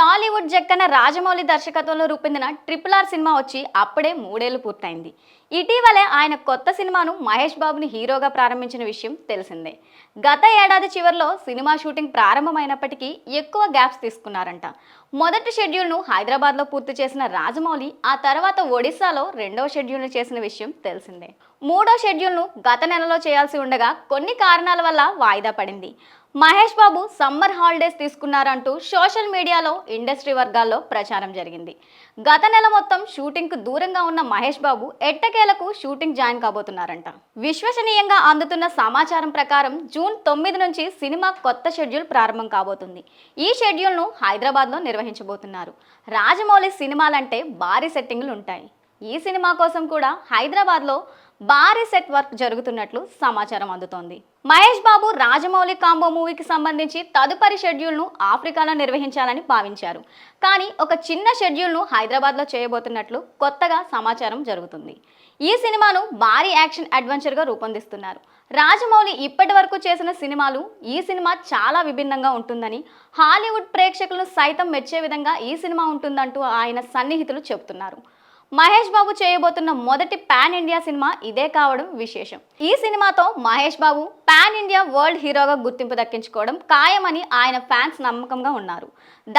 టాలీవుడ్ జక్కన రాజమౌళి దర్శకత్వంలో రూపొందిన triple R cinema వచ్చి అప్పుడే మూడేళ్ళు పూర్తయింది. ఇటీవలే ఆయన కొత్త సినిమాను మహేష్ బాబుని హీరోగా ప్రారంభించిన విషయం తెలిసిందే. గత ఏడాది చివరిలో సినిమా షూటింగ్ ప్రారంభమైనప్పటికీ ఎక్కువ గ్యాప్స్ తీసుకున్నారంట. మొదటి షెడ్యూల్ను హైదరాబాద్లో పూర్తి చేసిన రాజమౌళి ఆ తర్వాత ఒడిశాలో రెండవ షెడ్యూల్ను చేసిన విషయం తెలిసిందే. మూడో షెడ్యూల్ను గత నెలలో చేయాల్సి ఉండగా కొన్ని కారణాల వల్ల వాయిదా పడింది. మహేష్ బాబు సమ్మర్ హాలిడేస్ తీసుకున్నారంటూ సోషల్ మీడియాలో ఇండస్ట్రీ వర్గాల్లో ప్రచారం జరిగింది. గత నెల మొత్తం షూటింగ్కు దూరంగా ఉన్న మహేష్ బాబు ఎట్టకేలకు షూటింగ్ జాయిన్ కాబోతున్నారంట. విశ్వసనీయంగా అందుతున్న సమాచారం ప్రకారం జూన్ తొమ్మిది నుంచి సినిమా కొత్త షెడ్యూల్ ప్రారంభం కాబోతుంది. ఈ షెడ్యూల్ను హైదరాబాద్లో నిర్వహించబోతున్నారు. రాజమౌళి సినిమాలంటే భారీ సెట్టింగ్లు ఉంటాయి ఈ సినిమా కోసం కూడా హైదరాబాద్లో భారీ సెట్ వర్క్ జరుగుతున్నట్లు సమాచారం అందుతోంది. మహేష్ బాబు రాజమౌళి కాంబో మూవీకి సంబంధించి తదుపరి షెడ్యూల్ను ఆఫ్రికాలో నిర్వహించాలని భావించారు. కానీ ఒక చిన్న షెడ్యూల్ను హైదరాబాద్లో చేయబోతున్నట్లు కొత్తగా సమాచారం జరుగుతుంది. ఈ సినిమాను భారీ యాక్షన్ అడ్వెంచర్గా రూపొందిస్తున్నారు. రాజమౌళి ఇప్పటి వరకు చేసిన సినిమాలు ఈ సినిమా చాలా విభిన్నంగా ఉంటుందని హాలీవుడ్ ప్రేక్షకులను సైతం మెచ్చే విధంగా ఈ సినిమా ఉంటుందంటూ ఆయన సన్నిహితులు చెబుతున్నారు. మహేష్ బాబు చేయబోతున్న మొదటి పాన్ ఇండియా సినిమా ఇదే కావడం విశేషం. ఈ సినిమాతో Mahesh Babu pan India world హీరోగా గుర్తింపు దక్కించుకోవడం ఖాయమని ఆయన ఫ్యాన్స్ నమ్మకంగా ఉన్నారు.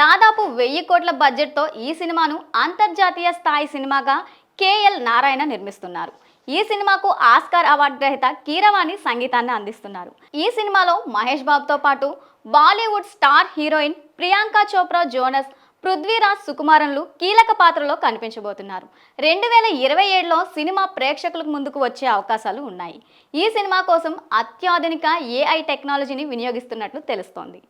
దాదాపు వెయ్యి కోట్ల బడ్జెట్తో ఈ సినిమాను అంతర్జాతీయ స్థాయి సినిమాగా కేఎల్ నారాయణ నిర్మిస్తున్నారు. ఈ సినిమాకు ఆస్కార్ అవార్డు గ్రహీత కీరవాణి సంగీతాన్ని అందిస్తున్నారు. ఈ సినిమాలో మహేష్ బాబుతో పాటు Bollywood star heroine Priyanka Chopra Jonas Prithviraj సుకుమారన్లు కీలక పాత్రలో కనిపించబోతున్నారు. రెండు వేల ఇరవై ఏడులో సినిమా ప్రేక్షకులకు ముందుకు వచ్చే అవకాశాలు ఉన్నాయి. ఈ సినిమా కోసం అత్యాధునిక ఏఐ టెక్నాలజీని వినియోగిస్తున్నట్లు తెలుస్తోంది.